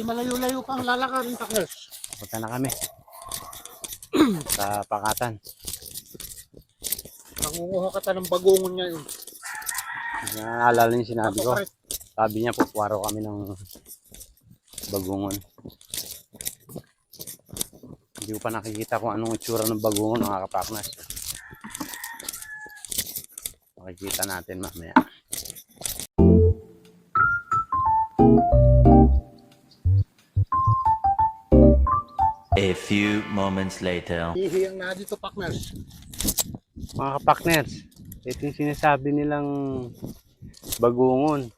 Hindi malayo-layo pang lalakarin, partners. Punta na kami. sa pakatan. Nangunguha ka ta ng bagungon niya yun. Naalala niyo sinabi ko. Sabi niya, pupuwaro kami ng bagungon. Hindi ko pa nakikita kung anong itsura ng bagungon, mga kapaknas. Makikita natin mamaya. A few moments later. Hihiyang na dito, partners. Mga kapakners, ito yung sinasabi nilang bagungon.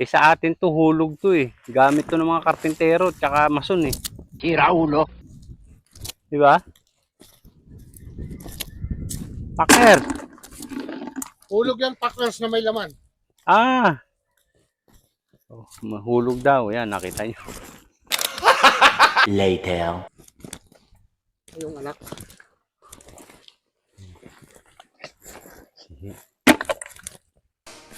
Eh sa atin to hulog to eh. Gamit to ng mga karpintero tsaka mason eh. Tira ulo. Di ba? Pakner! Hulog yan, partners, na may laman. Ah! Oh, mahulog daw. Yan, nakita nyo. Later. Yung anak. Sige.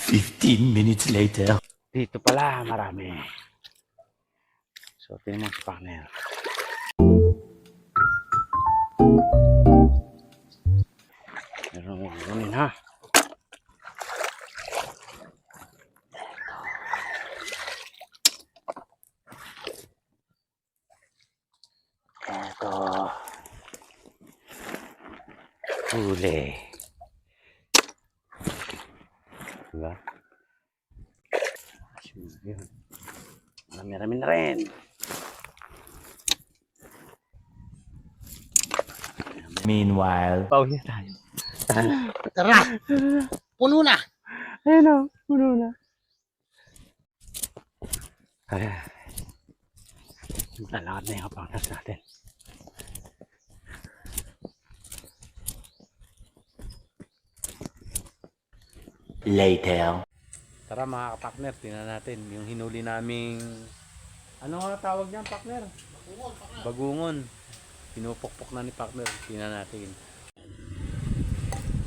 15 minutes later. Dito pala, marami. So, tingnan mo si Pakner. Meron mo ha. Ito. Huli. Diba? Yun. Marami-rami na rin. Meanwhile. Pauwi tayo. Tara! Puno na! Ayun o, puno na. Ay, lalakad na yung kapangkas natin. Later. Tara mga kapakner, tingnan natin yung hinuli naming ano nga tawag niyan, partner? Bagungon. Pinupukpok na ni partner. Tingnan natin.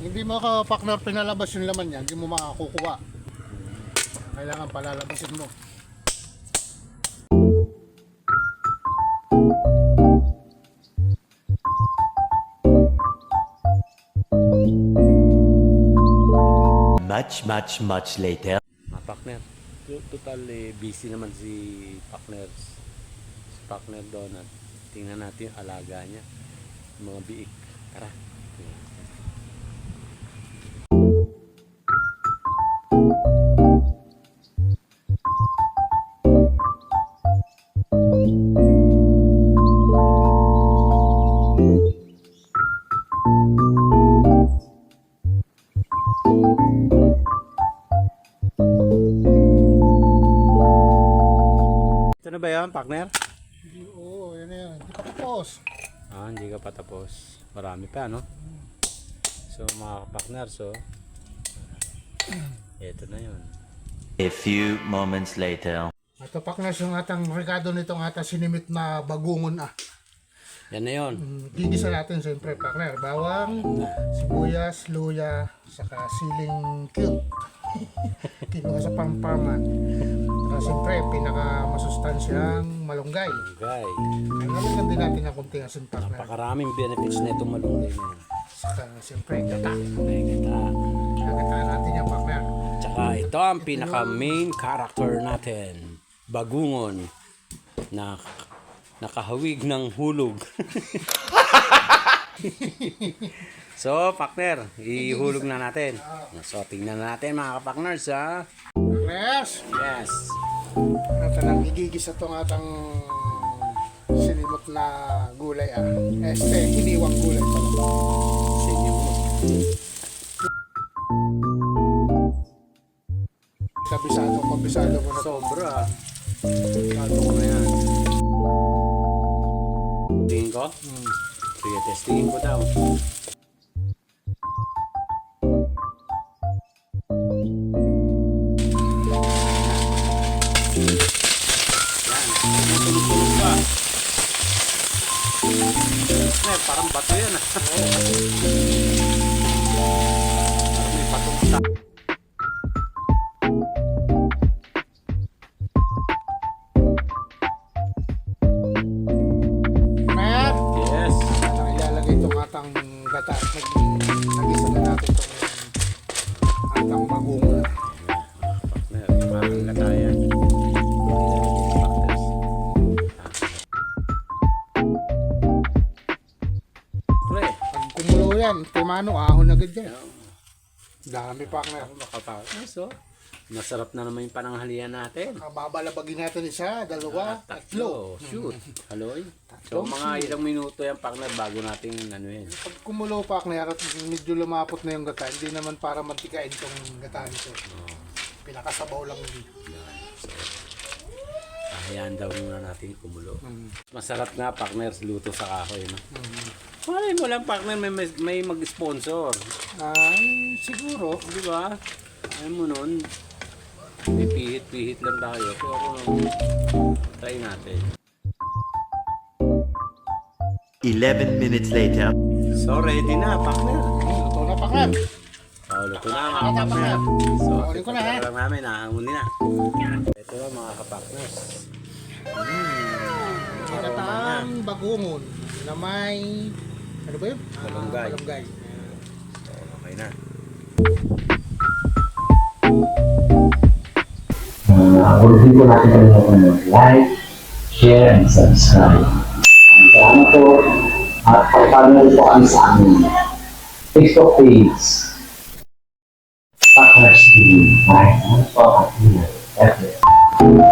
Hindi mo ka, partner, pinalabas yung laman niya. Hindi mo makakukuha. Kailangan palalabasin mo. Much, much, much later. Mga partner, to- total eh, busy naman si partner si partner doon at tingnan natin yung alaga niya. Mga biik. Tara. Ba yan, partner? Oo, yan na yan. Hindi pa tapos. Ah, hindi ka pa tapos. Marami pa, no? So, mga partner, so, ito na yun. A few moments later. Ito, partners, yung atang regado nitong ata sinimit na bagungon ah. Yan na yun. Mm, Gigisa natin siyempre, partner. Bawang, sibuyas, luya, saka siling cute. Kinuha sa pampaman. Siyempre, pinaka masustansyang malunggay. Okay. Nalagyan din natin ng kunting asin, partner. Napakaraming benefits na itong malunggay na yan. Saka siyempre, gata. Okay, kita. Gagataan natin yung partner. Tsaka ito ang pinaka main character natin. Bagungon. Na nakahawig ng hulog. so, partner, ihulog na natin. So, tingnan natin mga kapakners ha. Partners, Yes. Ito nang igigisa itong atang sinimot na gulay ah. Este, hiniwang gulay pala. Sinyo mo. Kabisado, kabisado mo na to. Sobra. Kato ko na yan. Tingin ko? Hmm. Sige, testingin ko daw. Yan. na eh. Parang bato yan ah. Parang may batong stop. Yes. Ano ilalagay itong atang gata? Mag- sa... mano, ahon agad yan. Dami partner. Makapagnas, oh. Masarap na naman yung pananghalian natin. Babalabagin natin isa, dalawa, tatlo. Tatlo. Shoot. Haloy. So, mga ilang minuto yan, partner, bago natin ano yun. Pag kumulo partner at medyo lumapot na yung gata, hindi naman para mantikain tong gata nito. Pinakasabaw lang yun. Hayaan daw muna natin kumulo. Mm. Masarap nga, partner, luto sa kahoy, no? Malay mo lang, partner, may, may, may mag-sponsor. Ay, siguro. Di ba? Ayaw mo nun. May pihit-pihit lang tayo. Pero try natin. 11 minutes later. So, ready na, partner. Luto na partner. So, luto na, mga partner. So, ko na, ha? lang namin, nahanguni na. Ito na, mga kapakners. Ginataang bagungon na may, ano ba yun? Ah, Malunggay. malunggay. So, okay na. Uh, din po natin kalimutan mag-like, share, and subscribe. Ang Salamat po at pagpanood po kami sa aming Facebook page. Partners TV. Maraming po at ingat. God bless.